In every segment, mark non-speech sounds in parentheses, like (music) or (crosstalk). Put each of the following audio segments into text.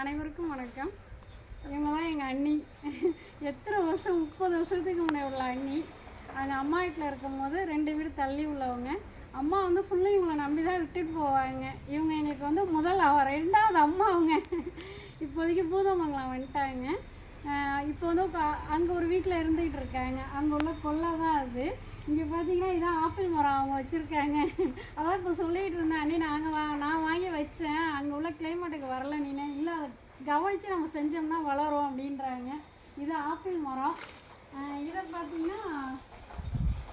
அனைவருக்கும் வணக்கம். இவங்க தான் எங்கள் அண்ணி. எத்தனை வருஷம் முப்பது வருஷத்துக்கு முன்னே உள்ள அண்ணி. அவங்க அம்மா வீட்டில் இருக்கும்போது ரெண்டு வீடு தள்ளி உள்ளவங்க. அம்மா வந்து ஃபுல்லாக இவங்களை நம்பி தான் விட்டுட்டு போவாங்க. இவங்க எங்களுக்கு வந்து முதல் அவ ரெண்டாவது அம்மா அவங்க. இப்போதைக்கு பூதமங்கலம் வந்துட்டாங்க. இப்போ வந்து அங்கே ஒரு வீட்டில் இருந்துகிட்டு இருக்காங்க. அங்கே உள்ள கொல்லை தான் அது. இங்கே பார்த்தீங்கன்னா இதான் ஆப்பிள் மரம் அவங்க வச்சுருக்காங்க. (laughs) அதான் இப்போ சொல்லிகிட்டு இருந்தேன் அண்ணே நாங்கள் வா நான் வாங்கி வச்சேன். அங்கே உள்ள கிளைமேட்டுக்கு வரல நீனே. இல்லை அதை கவனித்து நம்ம செஞ்சோம்னா வளரும் அப்படின்றாங்க. இது ஆப்பிள் மரம். இதை பார்த்தீங்கன்னா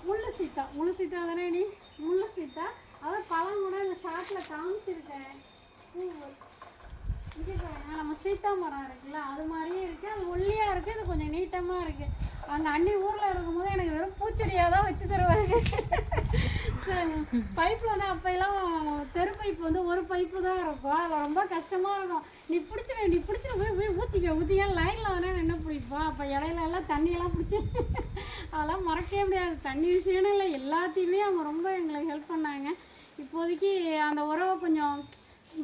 முள்ளு சீத்தா. முள்ளு சீத்தா தானே நீ? முள்ளு சீத்தா. அதான் பழம் கூட இந்த ஷார்ட்டில் காமிச்சிருக்கேன். பூ. நம்ம சீத்தா மரம் இருக்குல்ல அது மாதிரியே இருக்குது அது ஒல்லியாக இருக்குது இது கொஞ்சம் நீட்டமாக இருக்குது அந்த அண்ணி ஊரில் இருக்கும்போது எனக்கு வெறும் பூச்செடியாக தான் வச்சு தருவாங்க பைப்பில் வந்து அப்போல்லாம் தெரு பைப் வந்து ஒரு பைப்பு தான் இருக்கும். அது ரொம்ப கஷ்டமாக இருக்கும். நீ பிடிச்சிரு நீ பிடிச்சிரு. போய் போய் ஊற்றிக்க ஊற்றிக்க லைனில் வேணா என்ன பிடிப்போம் அப்போ இடையில எல்லாம் தண்ணியெல்லாம் பிடிச்சி அதெல்லாம் மறக்கவே முடியாது. தண்ணி விஷயம்னு இல்லை. எல்லாத்தையுமே அவங்க ரொம்ப எங்களுக்கு ஹெல்ப் பண்ணாங்க. இப்போதைக்கு அந்த உறவை கொஞ்சம்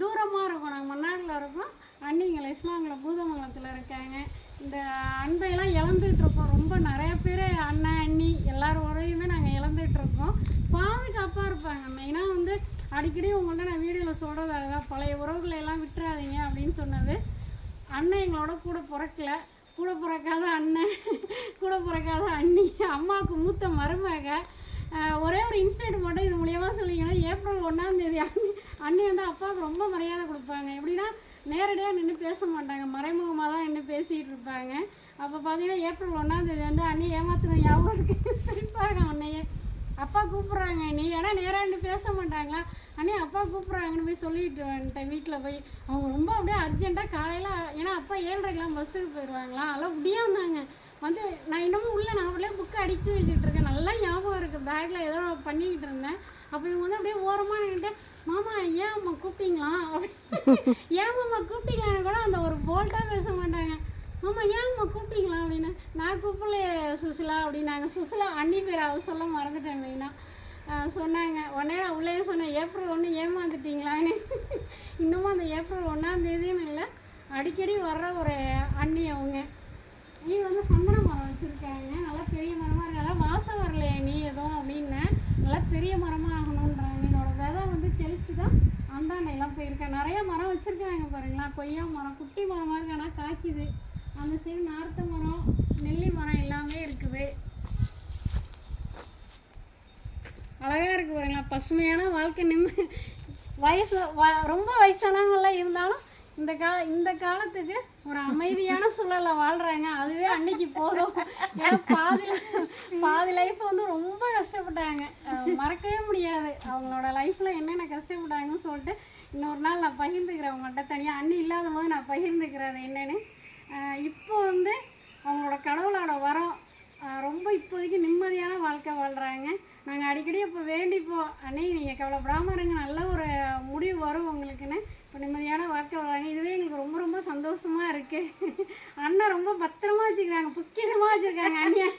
தூரமாக இருக்கும். நாங்கள் மன்னாடில் இருக்கோம். அண்ணி இங்கே பூதமங்கலத்தில் இருக்காங்க. இந்த அன்பையெல்லாம் இழந்துகிட்ருக்கோம் ரொம்ப நிறைய பேர் அண்ணன் அண்ணி எல்லாரும் உறவையுமே நாங்கள் இழந்துகிட்ருக்கோம் பாதுகாப்பாக இருப்பாங்க. மெயினாக வந்து அடிக்கடி உங்கள்கிட்ட நான் வீடியோவில் சொல்கிறது அதுதான். பழைய உறவுகளை எல்லாம் விட்டுறாதீங்க அப்படின்னு சொன்னது. அண்ணன் எங்களோட கூட பிறக்கல. கூட பிறக்காத அண்ணன் கூட பிறக்காத அண்ணி அம்மாவுக்கு மூத்த மருமக. ஒரே ஒரு இன்சிடென்ட் மட்டும் இது மூலியமாக சொல்லிங்கன்னா ஏப்ரல் ஒன்றாம் தேதி அண்ணி அண்ணி வந்து அப்பாவுக்கு ரொம்ப மரியாதை கொடுப்பாங்க. எப்படின்னா நேரடியாக நின்று பேச மாட்டாங்க. மறைமுகமாக தான் நின்று பேசிகிட்டு இருப்பாங்க. அப்போ பார்த்தீங்கன்னா ஏப்ரல் ஒன்றாம் தேதி வந்து அண்ணி ஏமாத்துன ஞாபகம் இருக்கு. சிரிப்பாங்க உன்னையே அப்பா கூப்பிட்றாங்க. நீ ஏன்னா நேராக நின்று பேச மாட்டாங்களா? அண்ணே அப்பா கூப்பிட்றாங்கன்னு போய் சொல்லிட்டு வந்துட்டேன் வீட்டில் போய். அவங்க ரொம்ப அப்படியே அர்ஜென்ட்டாக காலையில் ஏன்னா அப்பா ஏழரைக்கெலாம் பஸ்ஸுக்கு போயிடுவாங்களா அதெல்லாம் முடியாந்தாங்க வந்து நான் இன்னமும் உள்ளே நான் அவளே புக்கு அடித்து வச்சுட்டு இருக்கேன். நல்லா ஞாபகம் இருக்குது பேக்கில் ஏதோ பண்ணிக்கிட்டு இருந்தேன். அப்போ இவங்க வந்து அப்படியே ஓரமாக நின்றுட்டு மாமா ஏன் அம்மா கூப்பிட்டீங்களா? அப்படி ஏன் மாமா கூப்பிட்டீங்களான்னு கூட அந்த ஒரு போல்ட்டாக பேச மாட்டாங்க. மாமா ஏன் அம்மா கூப்பிட்டீங்களா? அப்படின்னு. நான் கூப்பிடல சுசிலா அப்படின்னாங்க. சுசிலா அண்ணி பேர் அதை சொல்ல மறந்துட்டேன் மெயினாக சொன்னாங்க. உடனே நான் உள்ளே சொன்னேன் ஏப்ரல் ஒன்று ஏமாந்துட்டீங்களான்னு இன்னமும் அந்த ஏப்ரல் ஒன்றாம் தேதியும் இல்லை அடிக்கடி வர்ற ஒரு அண்ணி அவங்க. நீ வந்து சந்தன மரம் வச்சுருக்காங்க நல்லா பெரிய மரமாக இருக்கு. வாசம் வரலையே நீ எதுவும் அப்படின்னேன் நல்லா பெரிய மரமாக ஆகணுன்றாங்க இதோட விதை வந்து தெளித்து தான் அந்தாண்டையெல்லாம் போயிருக்கேன். நிறைய மரம் வச்சுருக்காங்க பாருங்களா கொய்யா மரம் குட்டி மரமாக இருக்கு. ஆனால் காய்க்குது. அந்த சைடு நார்த்த மரம் நெல்லி மரம் எல்லாமே இருக்குது. அழகாக இருக்குது பாருங்களா பசுமையான வாழ்க்கை நிம்ம வயசு வ- ரொம்ப வயசானவங்களாம் இருந்தாலும் இந்த கால இந்த காலத்துக்கு ஒரு அமைதியான சூழலில் வாழ்கிறாங்க அதுவே அன்னைக்கு போதும். ஏன்னா பாதி (laughs) பாதி லைஃப் வந்து ரொம்ப கஷ்டப்பட்டாங்க. மறக்கவே முடியாது. அவங்களோட லைஃப்பில் என்னென்ன கஷ்டப்பட்டாங்கன்னு சொல்லிட்டு இன்னொரு நாள் நான் பகிர்ந்துக்கிறேன். அவங்கள்ட்ட தனியாக அண்ணி இல்லாத போது நான் பகிர்ந்துக்கிறேன் என்னன்னு. இப்போ வந்து அவங்களோட கடவுளோட வரம் ரொம்ப இப்போதைக்கு நிம்மதியான வாழ்க்கை வாழ்கிறாங்க நாங்கள் அடிக்கடி இப்போ வேண்டிப்போம். அண்ணே நீங்கள் கவலைப்படாமல் இருங்க. நல்ல ஒரு முடிவு வரும் உங்களுக்குன்னு. நிம்மதியான வாழ்க்கை வராங்க இதுவே எங்களுக்கு ரொம்ப ரொம்ப சந்தோஷமாக இருக்குது அண்ணன் ரொம்ப பத்திரமா வச்சுக்கிறாங்க. பொக்கிஷமாக வச்சுருக்காங்க அண்ணியை.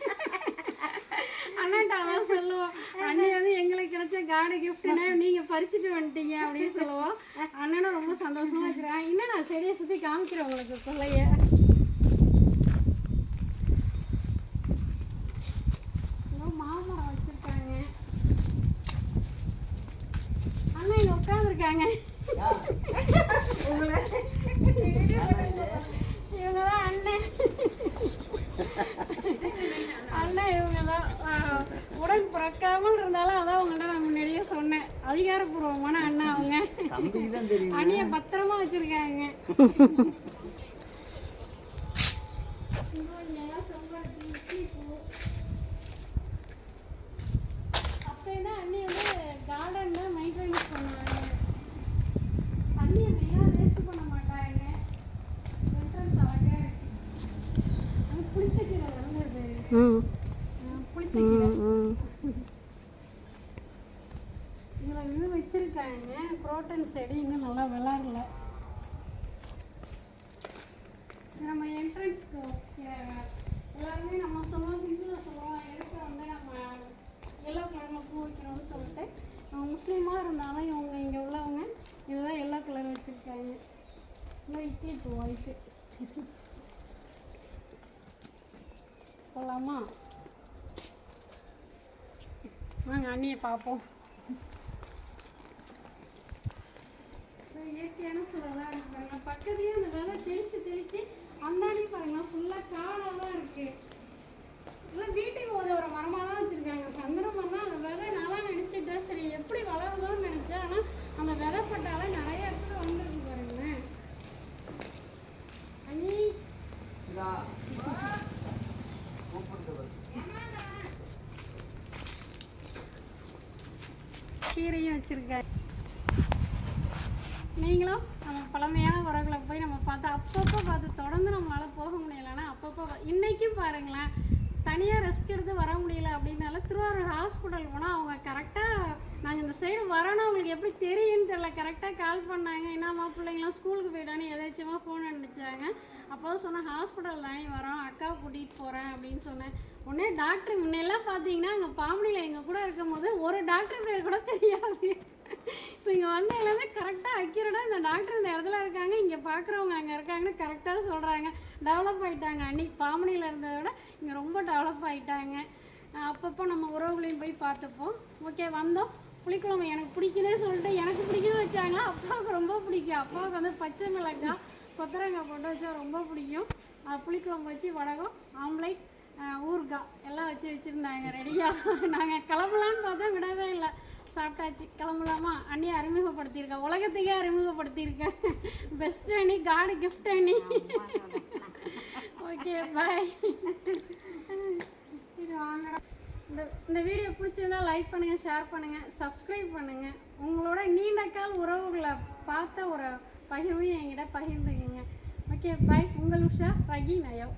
அண்ணன்ட்ட அதான் சொல்லுவோம். அண்ணன் வந்து எங்களுக்கு கிடைச்ச காடு கிஃப்ட்னா நீங்கள் பறிச்சுட்டு வந்துட்டீங்க அப்படின்னு சொல்லுவோம். அண்ணனும் ரொம்ப சந்தோஷமாக வச்சுருக்காங்க இன்னும் நான் செடியை சுற்றி காமிக்கிறேன் உங்களுக்கு கொள்ளைய மாமரம் வச்சுருக்காங்க. அண்ணன் இங்கே உட்காந்துருக்காங்க அண்ணன் அண்ணன் இவங்க தான் உடன் பிறக்காமல் இருந்தாலும் அதான் உங்கள்கிட்ட நான் முன்னாடியே சொன்னேன் அதிகாரப்பூர்வமான அண்ணா அவங்க தம்பிக்கு அண்ணியை பத்திரமா வச்சிருக்காங்க அப்போனா அண்ணி வந்து இதில் இது வச்சுருக்காங்க. குரோட்டன் செடி இன்னும் நல்லா வளரல நம்ம என்ட்ரன்ஸ்க்கு எல்லாருமே நம்ம சொல்லுவோம் ஹிந்துவில் சொல்லுவோம். எதுக்கு வந்து நம்ம எல்லா கலரில் பூ வைக்கணும்னு சொல்லிட்டு முஸ்லீமாக இருந்தாலும் இவங்க இங்கே உள்ளவங்க இதுதான் எல்லா கலர் வச்சுருக்காங்க. இன்னும் இப்போ ஒயிட்டு போகலாமா வாங்க அண்ணியை பார்ப்போம் இது இயற்கையான சூழலாக இருக்கு. பாருங்க பக்கத்துலேயே அந்த விதை தெளித்து தெளித்து அந்தாண்டி பாருங்க ஃபுல்லாக காடாக இருக்குது இதெல்லாம் வீட்டுக்கு உதவுற மரமாக தான் வச்சுருக்காங்க. சந்திர மரம் தான் அந்த விதை நல்லா நினச்சிட்டேன் சரி எப்படி வளருதோன்னு நினச்சேன் ஆனால் அந்த விதை பட்டால நிறைய இடத்துல வந்துருக்கு பாருங்களேன் அண்ணி. கீரையும் வச்சுருக்காரு. நீங்களும் நம்ம பழமையான உறவுகளை போய் நம்ம பார்த்து அப்பப்போ பார்த்து தொடர்ந்து நம்மளால் போக முடியலன்னா அப்பப்போ இன்றைக்கும் இன்னைக்கும் பாருங்களேன் தனியாக ரெஸ்க் எடுத்து வர முடியல அப்படின்னால திருவாரூர் ஹாஸ்பிட்டல் போனால் அவங்க கரெக்டாக நாங்கள் இந்த சைடு வரோன்னா அவங்களுக்கு எப்படி தெரியும்னு தெரியல. கரெக்டாக கால் பண்ணாங்க. என்னம்மா பிள்ளைங்களாம் ஸ்கூலுக்கு போயிட்டான்னு எதாச்சுமா ஃபோன் அனுப்பிச்சாங்க அப்போ சொன்னேன் ஹாஸ்பிட்டல் தானே வரோம். அக்கா கூட்டிகிட்டு போகிறேன் அப்படின்னு சொன்னேன். உடனே டாக்டர் முன்னெல்லாம் பார்த்தீங்கன்னா அங்கே பாம்பனியில் எங்கள் கூட இருக்கும் போது ஒரு டாக்டர் பேர் கூட தெரியாது. நீங்கள் வந்த எல்லாமே கரெக்டாக அக்யூரேட்டாக இந்த டாக்டர் இந்த இடத்துல இருக்காங்க இங்கே பார்க்குறவங்க அங்கே இருக்காங்கன்னு கரெக்டாக சொல்கிறாங்க டெவலப் ஆகிட்டாங்க அன்னைக்கு பாமணியில் இருந்ததை விட இங்கே ரொம்ப டெவலப் ஆகிட்டாங்க அப்பப்போ நம்ம உறவுகளையும் போய் பார்த்துப்போம். ஓகே வந்தோம். புளிக்குழம்பு எனக்கு பிடிக்குன்னு சொல்லிட்டு எனக்கு பிடிக்குது வச்சாங்களா? அப்பாவுக்கு ரொம்ப பிடிக்கும். அப்பாவுக்கு வந்து பச்சை மிளகாய் கொத்தரங்காய் போட்டு வச்சா ரொம்ப பிடிக்கும். புளிக்குழம்பு வச்சு வடகம் ஆம்லேட் ஊறுகாய் எல்லாம் வச்சு வச்சுருந்தாங்க ரெடியாக நாங்கள் கிளம்பலான்னு பார்த்தா விடவே இல்லை. சாப்பிட்டாச்சு. கிளம்பலாமா? அண்ணி அறிமுகப்படுத்தியிருக்கேன் உலகத்துக்கே அறிமுகப்படுத்தியிருக்கேன் பெஸ்ட் அண்ணி காடு கிஃப்ட் அண்ணி. ஓகே பாய் இது வாங்கடா. இந்த இந்த வீடியோ பிடிச்சிருந்தா லைக் பண்ணுங்கள் ஷேர் பண்ணுங்கள் சப்ஸ்கிரைப் பண்ணுங்கள் உங்களோட நீண்ட கால் உறவுகளை பார்த்த ஒரு பகிர்வையும் என்கிட்ட பகிர்ந்துக்குங்க. ஓகே பாய் உங்கள் உஷா ரகி நயோ.